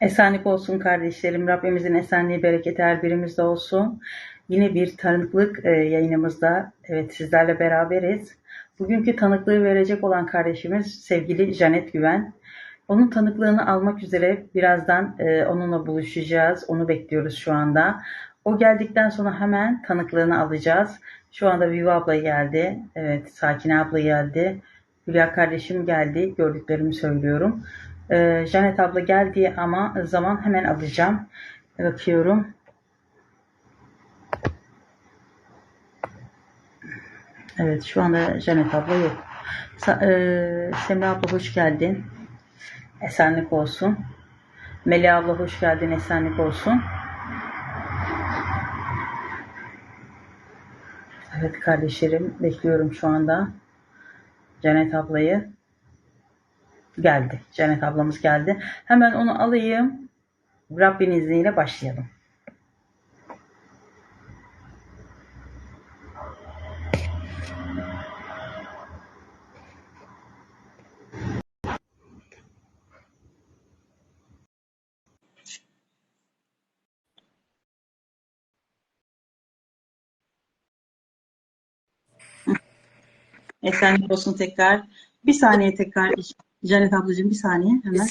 Esenlik olsun kardeşlerim. Rabbimizin esenliği, bereketi her birimizde olsun. Yine bir tanıklık e, yayınımızda evet sizlerle beraberiz. Bugünkü tanıklığı verecek olan kardeşimiz sevgili Janet Güven. Onun tanıklığını almak üzere birazdan e, onunla buluşacağız. Onu bekliyoruz şu anda. O geldikten sonra hemen tanıklığını alacağız. Şu anda Vivi abla geldi. Evet, Sakine abla geldi. Hülya kardeşim geldi. Gördüklerimi söylüyorum. Ee, Janet abla geldi ama zaman hemen alacağım. Bakıyorum. Evet şu anda Janet abla yok. Sa- e, Semra abla hoş geldin. Esenlik olsun. Melih abla hoş geldin. Esenlik olsun. Evet kardeşlerim bekliyorum şu anda. Janet ablayı. Geldi. Janet ablamız geldi. Hemen onu alayım. Rabbin izniyle başlayalım. Esenlik olsun tekrar. Bir saniye tekrar. Janet ablacığım bir saniye hemen.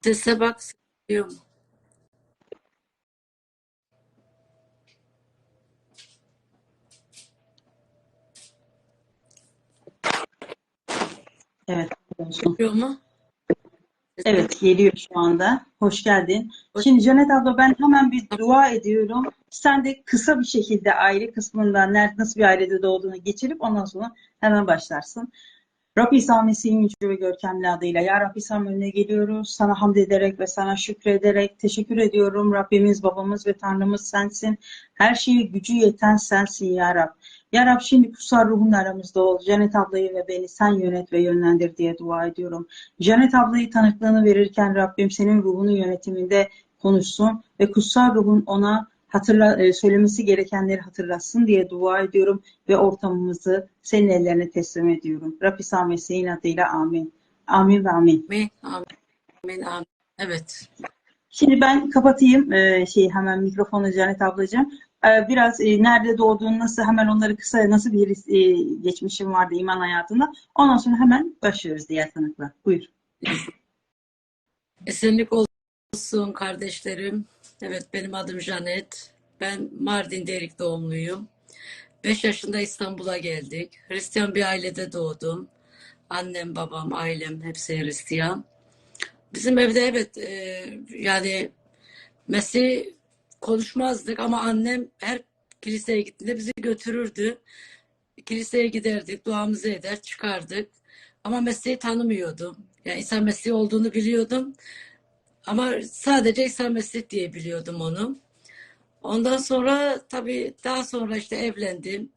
Sese bak diyor mu? Evet olsun. Diyor mu? Evet geliyor şu anda. Hoş geldin. Hoş- Şimdi Janet abla ben hemen bir dua ediyorum. Sen de kısa bir şekilde aile kısmından nerede nasıl bir ailede doğduğunu geçirip ondan sonra hemen başlarsın. Rabbi İsa Mesih'in yüce ve görkemli adıyla Ya Rabbi İsa'nın önüne geliyoruz. Sana hamd ederek ve sana şükrederek teşekkür ediyorum. Rabbimiz, babamız ve Tanrımız sensin. Her şeye gücü yeten sensin Ya Rab. Ya Rab şimdi kutsal ruhun aramızda ol. Janet ablayı ve beni sen yönet ve yönlendir diye dua ediyorum. Janet ablayı tanıklığını verirken Rabbim senin ruhunun yönetiminde konuşsun ve kutsal ruhun ona hatırla, e, söylemesi gerekenleri hatırlatsın diye dua ediyorum ve ortamımızı senin ellerine teslim ediyorum. Rabbi İsa Mesih'in adıyla amin. Amin ve amin. Amin. Amin. Amin. Evet. Şimdi ben kapatayım e, şeyi hemen mikrofonu Canet ablacığım. E, Biraz e, nerede doğduğun, nasıl hemen onları kısa nasıl bir e, geçmişin vardı iman hayatında. Ondan sonra hemen başlıyoruz diğer tanıkla. Buyur. Esenlik olsun kardeşlerim. Evet benim adım Janet. Ben Mardin Derik doğumluyum. 5 yaşında İstanbul'a geldik. Hristiyan bir ailede doğdum. Annem, babam, ailem hepsi Hristiyan. Bizim evde evet e, yani Mesih konuşmazdık ama annem her kiliseye gittiğinde bizi götürürdü. Kiliseye giderdik, duamızı eder, çıkardık. Ama Mesih'i tanımıyordum. Yani İsa Mesih olduğunu biliyordum. Ama sadece İsa Mesih diye biliyordum onu. Ondan sonra tabii daha sonra işte evlendim.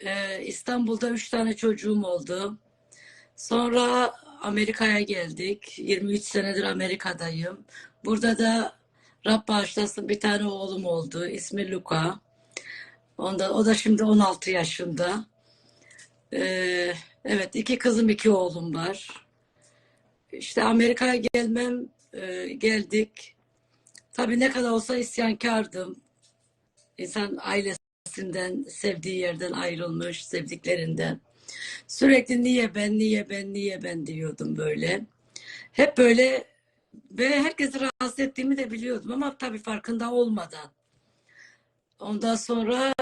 Ee, İstanbul'da üç tane çocuğum oldu. Sonra Amerika'ya geldik. 23 senedir Amerika'dayım. Burada da Rab bağışlasın bir tane oğlum oldu. İsmi Luka. Onda, o da şimdi 16 yaşında. Ee, evet iki kızım iki oğlum var. İşte Amerika'ya gelmem e, geldik. Tabii ne kadar olsa isyankardım. İnsan ailesinden, sevdiği yerden ayrılmış, sevdiklerinden. Sürekli niye ben, niye ben, niye ben diyordum böyle. Hep böyle ve herkesi rahatsız ettiğimi de biliyordum ama tabii farkında olmadan. Ondan sonra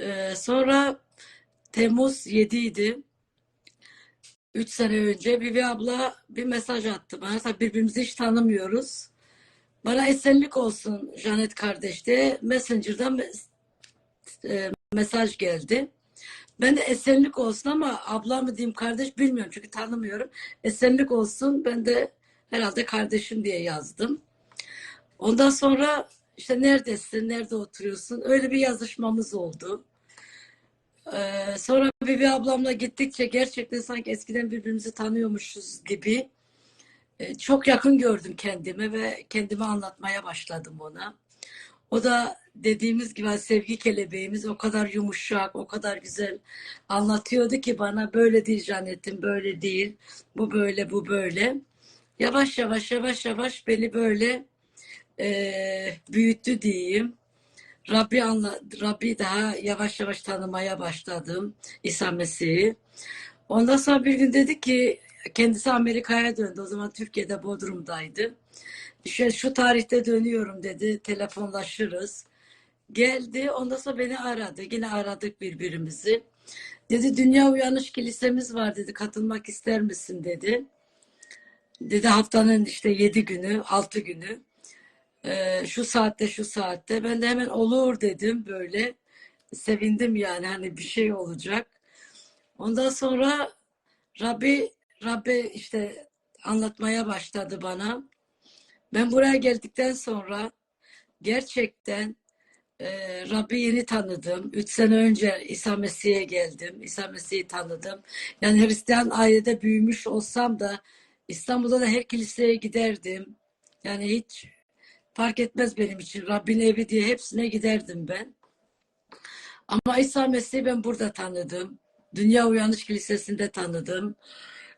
e, sonra Temmuz 7 idi. 3 sene önce Vivi abla bir mesaj attı bana. Tabii birbirimizi hiç tanımıyoruz. Bana esenlik olsun Janet kardeş diye Messenger'dan mes- e, mesaj geldi. Ben de esenlik olsun ama abla mı diyeyim kardeş bilmiyorum çünkü tanımıyorum. Esenlik olsun ben de herhalde kardeşim diye yazdım. Ondan sonra işte neredesin, nerede oturuyorsun? Öyle bir yazışmamız oldu. Ee, sonra Bibi ablamla gittikçe gerçekten sanki eskiden birbirimizi tanıyormuşuz gibi e, çok yakın gördüm kendimi ve kendimi anlatmaya başladım ona. O da dediğimiz gibi hani sevgi kelebeğimiz o kadar yumuşak, o kadar güzel anlatıyordu ki bana böyle değil Janet'im, böyle değil, bu böyle, bu böyle. yavaş yavaş yavaş yavaş beni böyle e, büyüttü diyeyim. Rabbi anla, Rabbi daha yavaş yavaş tanımaya başladım İsa Mesih'i. Ondan sonra bir gün dedi ki kendisi Amerika'ya döndü. O zaman Türkiye'de Bodrum'daydı. Şu, şu tarihte dönüyorum dedi. Telefonlaşırız. Geldi. Ondan sonra beni aradı. Yine aradık birbirimizi. Dedi Dünya Uyanış Kilisemiz var dedi. Katılmak ister misin dedi. Dedi haftanın işte yedi günü, altı günü. Ee, şu saatte şu saatte. Ben de hemen olur dedim böyle. Sevindim yani hani bir şey olacak. Ondan sonra Rabbi Rabbi işte anlatmaya başladı bana. Ben buraya geldikten sonra gerçekten e, Rabbi yeni tanıdım. Üç sene önce İsa Mesih'e geldim. İsa Mesih'i tanıdım. Yani Hristiyan ailede büyümüş olsam da İstanbul'da da her kiliseye giderdim. Yani hiç fark etmez benim için. Rabbin evi diye hepsine giderdim ben. Ama İsa Mesih'i ben burada tanıdım. Dünya Uyanış Kilisesi'nde tanıdım.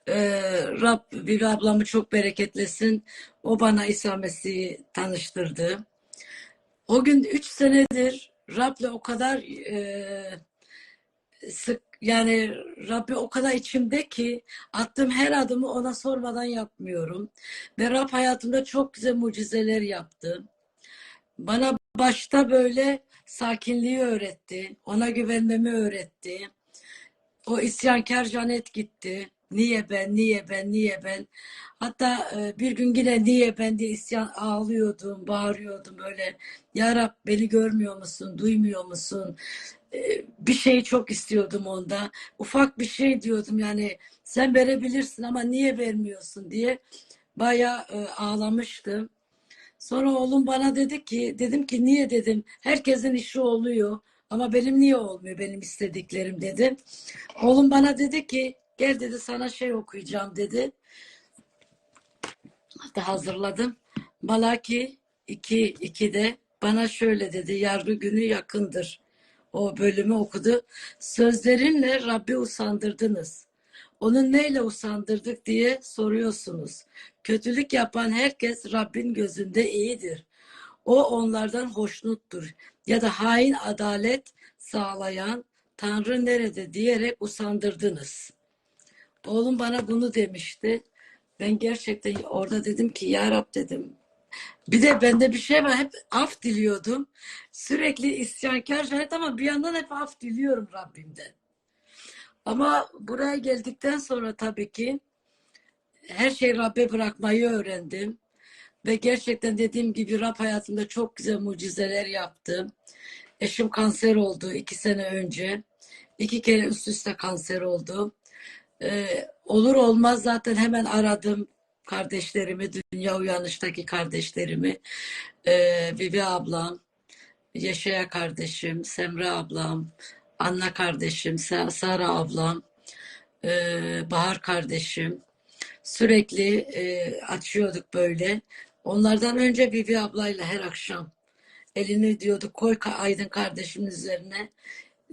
Ee, Rab, bir ablamı çok bereketlesin. O bana İsa Mesih'i tanıştırdı. O gün üç senedir Rab'le o kadar e, sık yani Rabbi o kadar içimde ki attığım her adımı ona sormadan yapmıyorum. Ve Rab hayatımda çok güzel mucizeler yaptı. Bana başta böyle sakinliği öğretti. Ona güvenmemi öğretti. O isyankar Canet gitti. Niye ben, niye ben, niye ben? Hatta e, bir gün yine niye ben diye isyan ağlıyordum, bağırıyordum böyle. Ya Rab beni görmüyor musun, duymuyor musun? Bir şey çok istiyordum onda. Ufak bir şey diyordum yani sen verebilirsin ama niye vermiyorsun diye bayağı ağlamıştım. Sonra oğlum bana dedi ki, dedim ki niye dedim, herkesin işi oluyor ama benim niye olmuyor benim istediklerim dedi. Oğlum bana dedi ki, gel dedi sana şey okuyacağım dedi. Hatta hazırladım. Malaki 2, 2'de bana şöyle dedi, yargı günü yakındır. O bölümü okudu. Sözlerinle Rabbi usandırdınız. Onu neyle usandırdık diye soruyorsunuz. Kötülük yapan herkes Rabbin gözünde iyidir. O onlardan hoşnuttur. Ya da hain adalet sağlayan Tanrı nerede diyerek usandırdınız. Oğlum bana bunu demişti. Ben gerçekten orada dedim ki ya Rab dedim. Bir de bende bir şey var. Hep af diliyordum. Sürekli isyankar Canet ama bir yandan hep af diliyorum Rabbimden. Ama buraya geldikten sonra tabii ki her şeyi Rabbe bırakmayı öğrendim. Ve gerçekten dediğim gibi Rab hayatımda çok güzel mucizeler yaptı. Eşim kanser oldu iki sene önce. İki kere üst üste kanser oldu. Ee, olur olmaz zaten hemen aradım kardeşlerimi, Dünya Uyanış'taki kardeşlerimi. Ee, Bibi ablam, Yaşaya kardeşim, Semra ablam, Anna kardeşim, Sa- Sara ablam, e, Bahar kardeşim. Sürekli e, açıyorduk böyle. Onlardan önce Bibi ablayla her akşam elini diyordu koy Aydın kardeşimin üzerine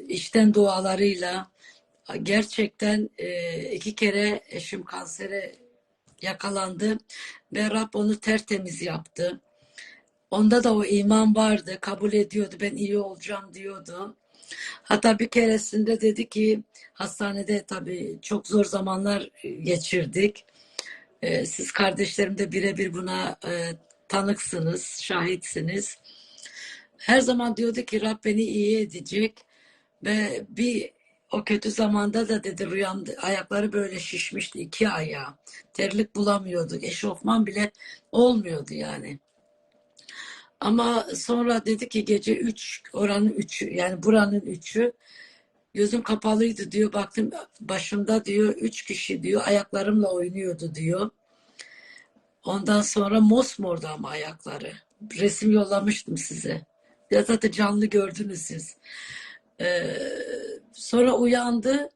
içten dualarıyla gerçekten e, iki kere eşim kansere yakalandı ve Rab onu tertemiz yaptı. Onda da o iman vardı, kabul ediyordu, ben iyi olacağım diyordu. Hatta bir keresinde dedi ki hastanede tabii çok zor zamanlar geçirdik. Ee, siz kardeşlerim de birebir buna e, tanıksınız, şahitsiniz. Her zaman diyordu ki Rab beni iyi edecek ve bir o kötü zamanda da dedi rüyamda ayakları böyle şişmişti iki ayağı. Terlik bulamıyorduk. Eşofman bile olmuyordu yani. Ama sonra dedi ki gece 3 oranın 3'ü yani buranın 3'ü gözüm kapalıydı diyor. Baktım başımda diyor 3 kişi diyor ayaklarımla oynuyordu diyor. Ondan sonra mosmordu ama ayakları. Resim yollamıştım size. Ya zaten canlı gördünüz siz. Ee, sonra uyandı.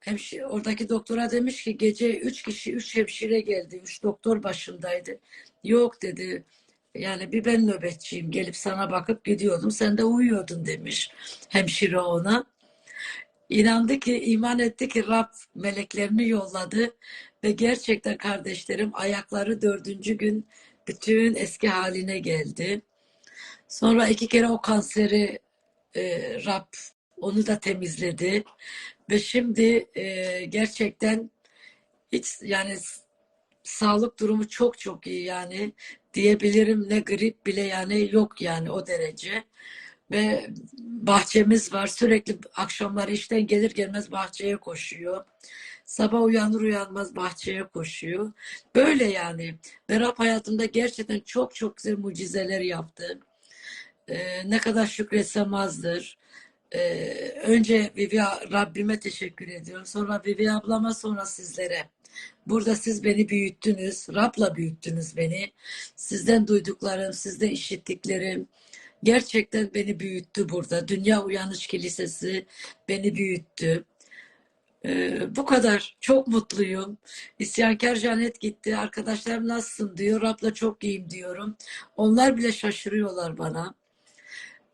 Hemşire, oradaki doktora demiş ki gece üç kişi, üç hemşire geldi. Üç doktor başındaydı. Yok dedi. Yani bir ben nöbetçiyim. Gelip sana bakıp gidiyordum. Sen de uyuyordun demiş hemşire ona. İnandı ki, iman etti ki Rab meleklerini yolladı ve gerçekten kardeşlerim ayakları dördüncü gün bütün eski haline geldi. Sonra iki kere o kanseri e, Rab onu da temizledi. Ve şimdi e, gerçekten hiç yani sağlık durumu çok çok iyi yani. Diyebilirim ne grip bile yani yok yani o derece. Ve bahçemiz var. Sürekli akşamları işten gelir gelmez bahçeye koşuyor. Sabah uyanır uyanmaz bahçeye koşuyor. Böyle yani. Ve Rab hayatımda gerçekten çok çok güzel mucizeler yaptı Ee, ne kadar şükretsem azdır ee, önce Vivi Rabbime teşekkür ediyorum sonra Vivi ablama sonra sizlere Burada siz beni büyüttünüz. Rab'la büyüttünüz beni. Sizden duyduklarım, sizden işittiklerim gerçekten beni büyüttü burada. Dünya Uyanış Kilisesi beni büyüttü. Ee, bu kadar. Çok mutluyum. İsyankar Canet gitti. Arkadaşlarım nasılsın diyor. Rab'la çok iyiyim diyorum. Onlar bile şaşırıyorlar bana.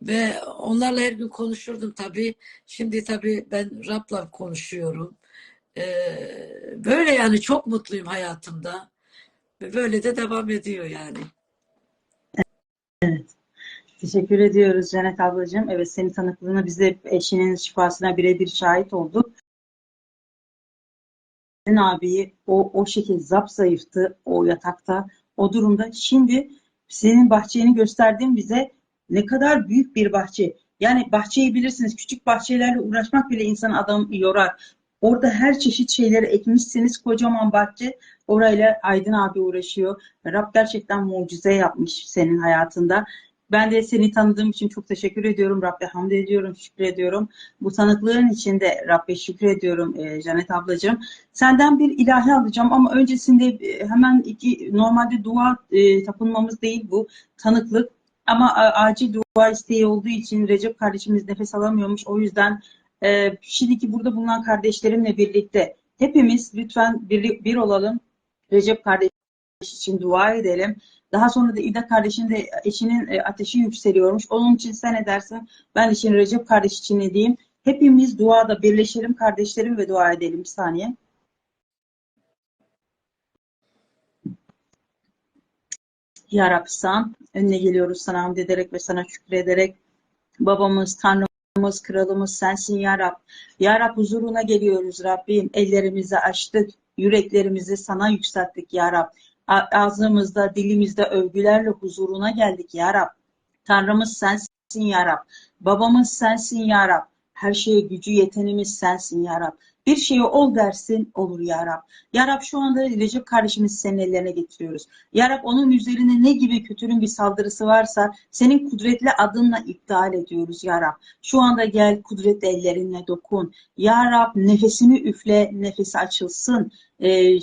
Ve onlarla her gün konuşurdum tabii. Şimdi tabii ben Rab'la konuşuyorum. Ee, böyle yani çok mutluyum hayatımda. Ve böyle de devam ediyor yani. Teşekkür ediyoruz Cennet ablacığım. Evet senin tanıklığına biz de eşinin şifasına birebir şahit olduk. Senin abiyi o, o şekilde zapzayıftı o yatakta o durumda. Şimdi senin bahçeni gösterdin bize ne kadar büyük bir bahçe. Yani bahçeyi bilirsiniz küçük bahçelerle uğraşmak bile insan adam yorar. Orada her çeşit şeyleri ekmişsiniz kocaman bahçe. Orayla Aydın abi uğraşıyor. Rab gerçekten mucize yapmış senin hayatında. Ben de seni tanıdığım için çok teşekkür ediyorum. Rabbe hamd ediyorum, şükrediyorum. Bu tanıklığın için de Rabbe şükrediyorum e, Canet ablacığım. Senden bir ilahi alacağım ama öncesinde e, hemen iki normalde dua e, tapınmamız değil bu tanıklık. Ama acil dua isteği olduğu için Recep kardeşimiz nefes alamıyormuş. O yüzden e, şimdiki burada bulunan kardeşlerimle birlikte hepimiz lütfen bir, bir olalım. Recep kardeş için dua edelim. Daha sonra da İda kardeşin de eşinin e, ateşi yükseliyormuş. Onun için sen edersin. Ben için Recep kardeş için ne diyeyim? Hepimiz duada birleşelim kardeşlerim ve dua edelim. Bir saniye. Ya Rabbi sen önüne geliyoruz sana hamd ederek ve sana şükrederek. Babamız, Tanrımız, Kralımız sensin ya Rab. Ya Rab huzuruna geliyoruz Rabbim. Ellerimizi açtık, yüreklerimizi sana yükselttik ya Rab. Ağzımızda, dilimizde övgülerle huzuruna geldik ya Rab. Tanrımız sensin ya Rab. Babamız sensin ya Rab. Her şeye gücü yetenimiz sensin ya Rab. Bir şeye ol dersin olur ya Rab. Ya Rab şu anda Recep kardeşimizi senin ellerine getiriyoruz. Ya Rab onun üzerine ne gibi kötülüğün bir saldırısı varsa senin kudretli adınla iptal ediyoruz ya Rab. Şu anda gel kudretli ellerinle dokun. Ya Rab nefesini üfle, nefesi açılsın ee,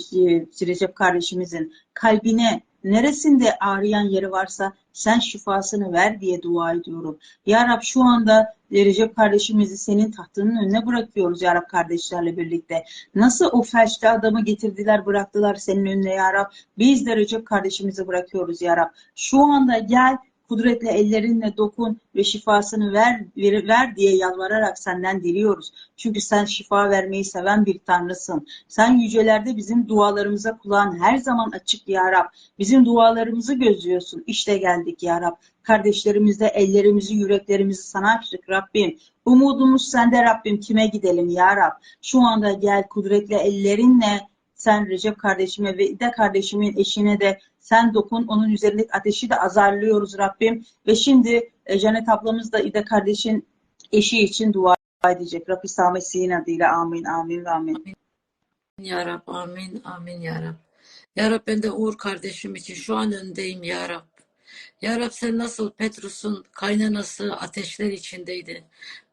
Recep kardeşimizin kalbine neresinde ağrıyan yeri varsa sen şifasını ver diye dua ediyorum. Ya Rab şu anda Recep kardeşimizi senin tahtının önüne bırakıyoruz ya Rab kardeşlerle birlikte. Nasıl o felçli adamı getirdiler bıraktılar senin önüne ya Rab. Biz de Recep kardeşimizi bırakıyoruz ya Rab. Şu anda gel kudretli ellerinle dokun ve şifasını ver, ver, ver diye yalvararak senden diliyoruz. Çünkü sen şifa vermeyi seven bir tanrısın. Sen yücelerde bizim dualarımıza kulağın her zaman açık ya Rab. Bizim dualarımızı gözlüyorsun. İşte geldik ya Rab. Kardeşlerimizde ellerimizi, yüreklerimizi sana açtık Rabbim. Umudumuz sende Rabbim. Kime gidelim ya Rab? Şu anda gel kudretli ellerinle sen Recep kardeşime ve İde kardeşimin eşine de sen dokun. Onun üzerindeki ateşi de azarlıyoruz Rabbim. Ve şimdi e, Canet ablamız da İde kardeşin eşi için dua edecek. Rabbi İsa Mesih'in adıyla amin, amin ve amin. Ya Rab, amin, amin ya Rab. Ya Rab ben de Uğur kardeşim için şu an öndeyim ya Rab. Ya Rab sen nasıl Petrus'un kaynanası ateşler içindeydi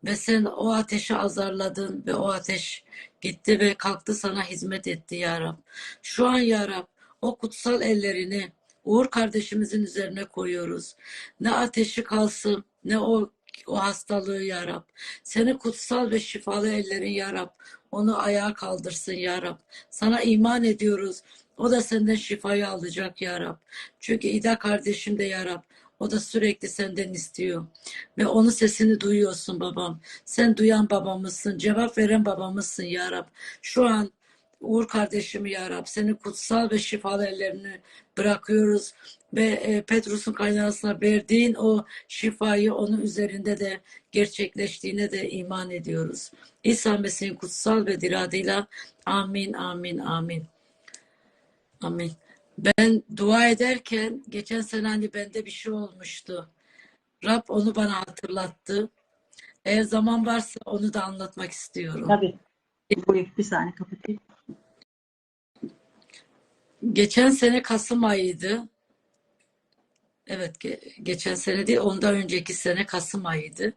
ve sen o ateşi azarladın ve o ateş gitti ve kalktı sana hizmet etti ya Rab. Şu an ya Rab o kutsal ellerini Uğur kardeşimizin üzerine koyuyoruz. Ne ateşi kalsın ne o o hastalığı ya Rab. Senin kutsal ve şifalı ellerin ya Rab. Onu ayağa kaldırsın ya Rab. Sana iman ediyoruz. O da senden şifayı alacak ya Rab. Çünkü İda kardeşim de ya Rab. O da sürekli senden istiyor. Ve onun sesini duyuyorsun babam. Sen duyan babamızsın, cevap veren babamızsın ya Rab. Şu an Uğur kardeşimi ya Rab, senin kutsal ve şifalı ellerini bırakıyoruz ve e, Petrus'un kaynağısına verdiğin o şifayı onun üzerinde de gerçekleştiğine de iman ediyoruz. İsa Mesih'in kutsal ve diradıyla amin, amin, amin. Amin. Ben dua ederken geçen sene hani bende bir şey olmuştu. Rab onu bana hatırlattı. Eğer zaman varsa onu da anlatmak istiyorum. Tabii. Buyur bir saniye kapatayım. Geçen sene Kasım ayıydı. Evet, ge- geçen sene değil, ondan önceki sene Kasım ayıydı.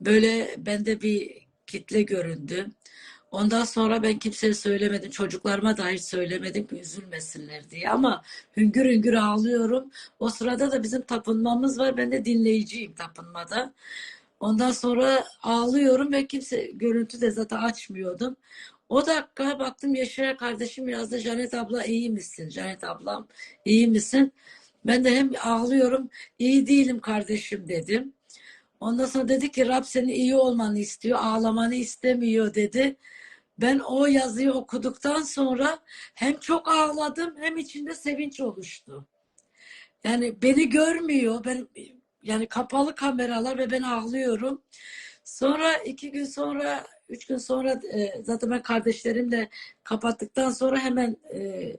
Böyle bende bir kitle göründü. Ondan sonra ben kimseye söylemedim, çocuklarıma dahi söylemedim ki üzülmesinler diye. Ama hüngür hüngür ağlıyorum. O sırada da bizim tapınmamız var. Ben de dinleyiciyim tapınmada. Ondan sonra ağlıyorum ve kimse görüntü de zaten açmıyordum. O dakika baktım Yaşar kardeşim yazdı. Janet abla iyi misin? Janet ablam iyi misin? Ben de hem ağlıyorum, iyi değilim kardeşim dedim. Ondan sonra dedi ki Rab senin iyi olmanı istiyor, ağlamanı istemiyor dedi. Ben o yazıyı okuduktan sonra hem çok ağladım hem içinde sevinç oluştu. Yani beni görmüyor, ben yani kapalı kameralar ve ben ağlıyorum. Sonra iki gün sonra, üç gün sonra e, zaten ben kardeşlerimle kapattıktan sonra hemen e,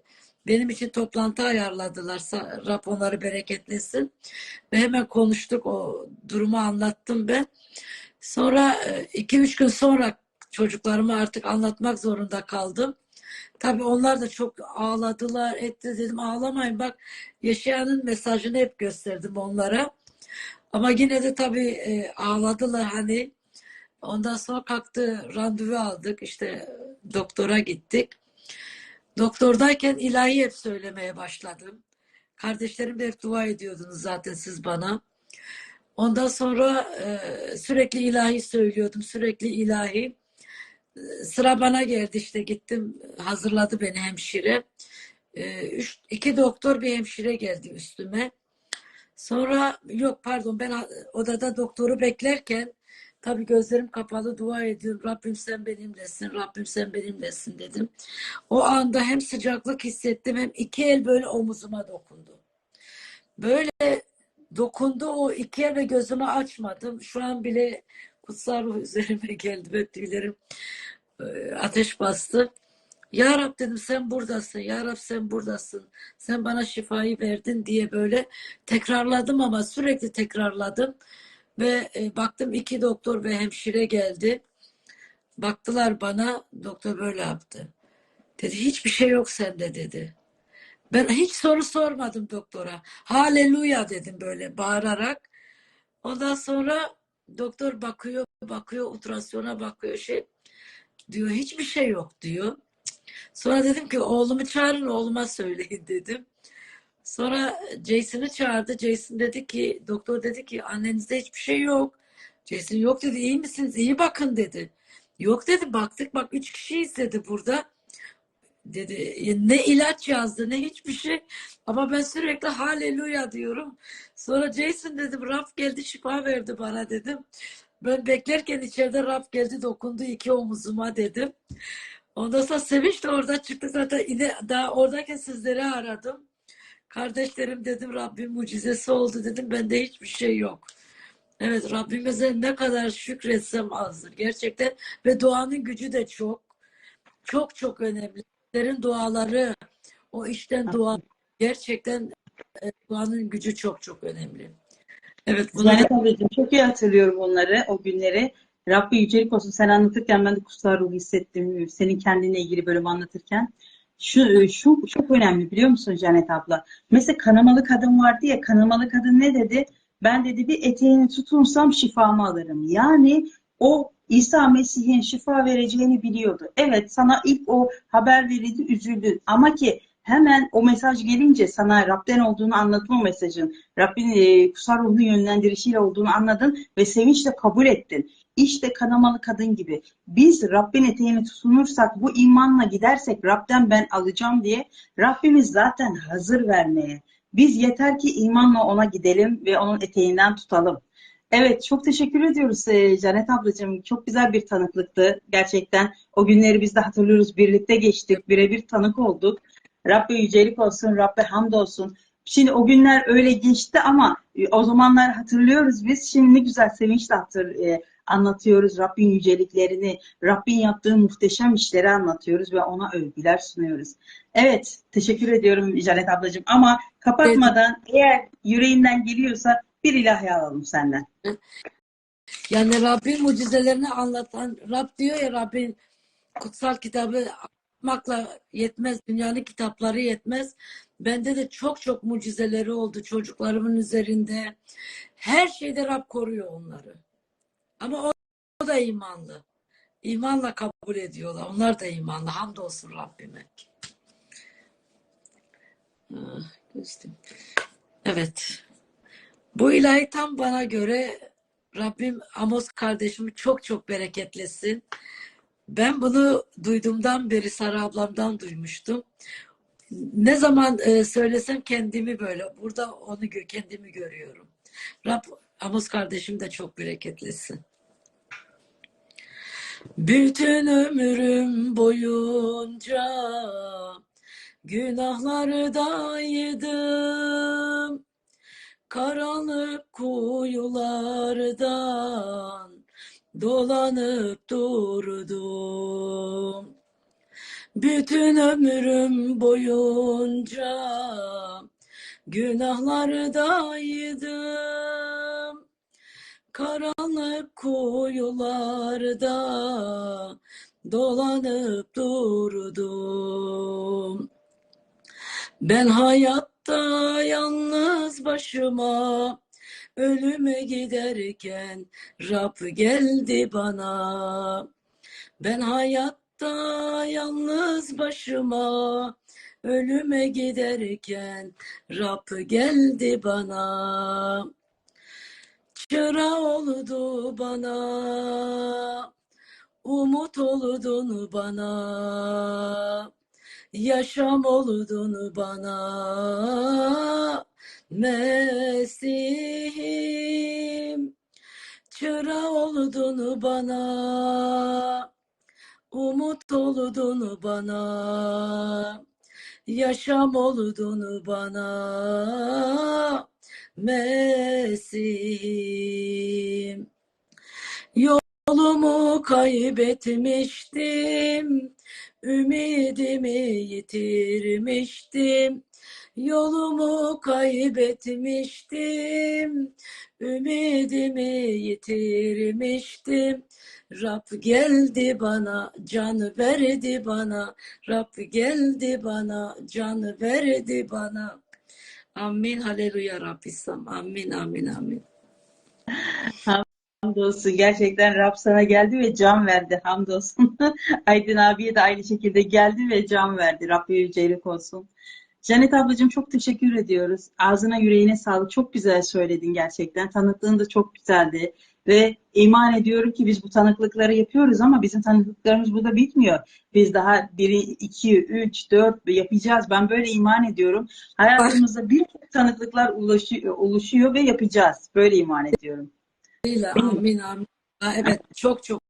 benim için toplantı ayarladılar. Rab onları bereketlesin. Ve hemen konuştuk. O durumu anlattım ben. Sonra e, iki üç gün sonra çocuklarıma artık anlatmak zorunda kaldım. Tabii onlar da çok ağladılar, etti dedim ağlamayın bak yaşayanın mesajını hep gösterdim onlara. Ama yine de tabii e, ağladılar hani. Ondan sonra kalktı randevu aldık işte doktora gittik. Doktordayken ilahi hep söylemeye başladım. Kardeşlerim de hep dua ediyordunuz zaten siz bana. Ondan sonra e, sürekli ilahi söylüyordum, sürekli ilahi. Sıra bana geldi işte gittim hazırladı beni hemşire. E, üç, iki doktor bir hemşire geldi üstüme. Sonra yok pardon ben odada doktoru beklerken tabii gözlerim kapalı dua ediyorum. Rabbim sen benimlesin, Rabbim sen benimlesin dedim. O anda hem sıcaklık hissettim hem iki el böyle omuzuma dokundu. Böyle dokundu o iki el ve gözümü açmadım. Şu an bile kutsal ruh üzerime geldi ve tüylerim e, ateş bastı. Ya Rab dedim sen buradasın. Ya Rab sen buradasın. Sen bana şifayı verdin diye böyle tekrarladım ama sürekli tekrarladım. Ve e, baktım iki doktor ve hemşire geldi. Baktılar bana. Doktor böyle yaptı. Dedi hiçbir şey yok sende dedi. Ben hiç soru sormadım doktora. Haleluya dedim böyle bağırarak. Ondan sonra doktor bakıyor, bakıyor, ultrasyona bakıyor şey diyor hiçbir şey yok diyor. Sonra dedim ki oğlumu çağırın oğluma söyleyin dedim. Sonra Jason'ı çağırdı. Jason dedi ki doktor dedi ki annenizde hiçbir şey yok. Jason yok dedi iyi misiniz? İyi bakın dedi. Yok dedi baktık bak üç kişiyiz dedi burada. Dedi ne ilaç yazdı ne hiçbir şey. Ama ben sürekli haleluya diyorum. Sonra Jason dedim Rab geldi şifa verdi bana dedim. Ben beklerken içeride Rab geldi dokundu iki omuzuma dedim. Ondan sonra Sevinç de orada çıktı zaten yine daha oradayken sizleri aradım. Kardeşlerim dedim Rabbim mucizesi oldu dedim bende hiçbir şey yok. Evet Rabbimize ne kadar şükretsem azdır gerçekten ve duanın gücü de çok çok çok önemli. Sizlerin duaları o işten dua gerçekten e, duanın gücü çok çok önemli. Evet Zeynep ablacığım çok iyi hatırlıyorum onları, o günleri. Rabbi yücelik olsun. Sen anlatırken ben de kutsal ruhu hissettim. Senin kendine ilgili bölüm anlatırken. Şu, şu çok önemli biliyor musun Canet abla? Mesela kanamalı kadın vardı ya, kanamalı kadın ne dedi? Ben dedi bir eteğini tutunsam şifamı alırım. Yani o İsa Mesih'in şifa vereceğini biliyordu. Evet sana ilk o haber verildi, üzüldün. Ama ki hemen o mesaj gelince sana Rab'den olduğunu anlatma mesajın, Rabbin e, kutsal ruhun yönlendirişiyle olduğunu anladın ve sevinçle kabul ettin. İşte kanamalı kadın gibi. Biz Rabbin eteğine tutunursak, bu imanla gidersek Rab'den ben alacağım diye Rabbimiz zaten hazır vermeye. Biz yeter ki imanla ona gidelim ve onun eteğinden tutalım. Evet, çok teşekkür ediyoruz e, Canet ablacığım. Çok güzel bir tanıklıktı gerçekten. O günleri biz de hatırlıyoruz. Birlikte geçtik, birebir tanık olduk. Rabbe yücelik olsun, Rabbe hamd olsun. Şimdi o günler öyle geçti ama e, o zamanlar hatırlıyoruz biz. Şimdi ne güzel sevinçle hatır, e, anlatıyoruz Rabbin yüceliklerini, Rabbin yaptığı muhteşem işleri anlatıyoruz ve ona övgüler sunuyoruz. Evet, teşekkür ediyorum Canet ablacığım. Ama kapatmadan eğer yüreğinden geliyorsa bir ilahi alalım senden. Yani Rabbin mucizelerini anlatan, Rab diyor ya Rabbin kutsal kitabı okumakla yetmez, dünyanın kitapları yetmez. Bende de çok çok mucizeleri oldu çocuklarımın üzerinde. Her şeyde Rab koruyor onları. Ama o, o da imanlı. İmanla kabul ediyorlar. Onlar da imanlı. Hamdolsun Rabbime. Ah, geçtim. Evet. Bu ilahi tam bana göre Rabbim Amos kardeşimi çok çok bereketlesin. Ben bunu duyduğumdan beri Sara ablamdan duymuştum. Ne zaman e, söylesem kendimi böyle burada onu kendimi görüyorum. Rab Amos kardeşim de çok bereketlesin. Bütün ömrüm boyunca günahlardaydım. Karanlık kuyulardan dolanıp durdum. Bütün ömrüm boyunca günahlardaydım. Karanlık kuyularda dolanıp durdum. Ben hayatta yalnız başıma ölüme giderken Rab geldi bana. Ben hayatta yalnız başıma ölüme giderken Rab geldi bana. Çıra oldu bana, umut oldun bana, yaşam oldun bana, Mesih'im. Çıra oldun bana, umut oldun bana, yaşam oldun bana, Mesih'im. Yolumu kaybetmiştim, ümidimi yitirmiştim. Yolumu kaybetmiştim, ümidimi yitirmiştim. Rab geldi bana, can verdi bana. Rab geldi bana, can verdi bana. Amin. Haleluya Rabbisam. Amin, amin, amin. Hamdolsun. Gerçekten Rab sana geldi ve can verdi. Hamdolsun. Aydın abiye de aynı şekilde geldi ve can verdi. Rabbi yücelik olsun. Canet ablacığım çok teşekkür ediyoruz. Ağzına yüreğine sağlık. Çok güzel söyledin gerçekten. Tanıklığın da çok güzeldi. Ve iman ediyorum ki biz bu tanıklıkları yapıyoruz ama bizim tanıklıklarımız burada bitmiyor. Biz daha biri, iki, üç, dört yapacağız. Ben böyle iman ediyorum. Hayatımızda birçok tanıklıklar ulaşıyor, oluşuyor ve yapacağız. Böyle iman ediyorum. Amin, amin. Evet, çok çok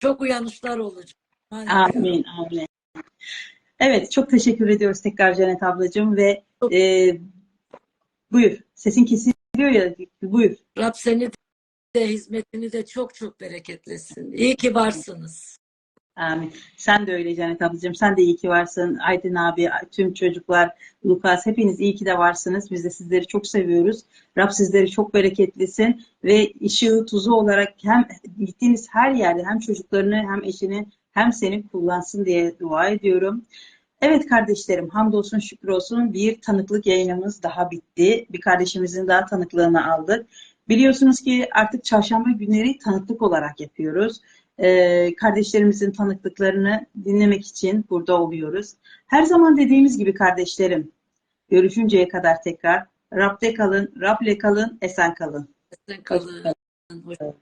çok uyanışlar olacak. Amin, amin. Evet, çok teşekkür ediyoruz tekrar Canet ablacığım ve e, buyur. Sesin kesiliyor ya, buyur. Rab seni de hizmetini de çok çok bereketlesin. İyi ki varsınız. Amin. Sen de öyle Canet ablacığım. Sen de iyi ki varsın. Aydın abi, tüm çocuklar, Lukas hepiniz iyi ki de varsınız. Biz de sizleri çok seviyoruz. Rab sizleri çok bereketlesin ve ışığı tuzu olarak hem gittiğiniz her yerde hem çocuklarını hem eşini hem seni kullansın diye dua ediyorum. Evet kardeşlerim, hamdolsun şükür olsun bir tanıklık yayınımız daha bitti. Bir kardeşimizin daha tanıklığını aldık. Biliyorsunuz ki artık çarşamba günleri tanıklık olarak yapıyoruz. Ee, kardeşlerimizin tanıklıklarını dinlemek için burada oluyoruz. Her zaman dediğimiz gibi kardeşlerim, görüşünceye kadar tekrar Rab'de kalın, Rab'le kalın, esen kalın. Sen kalın. Hoşça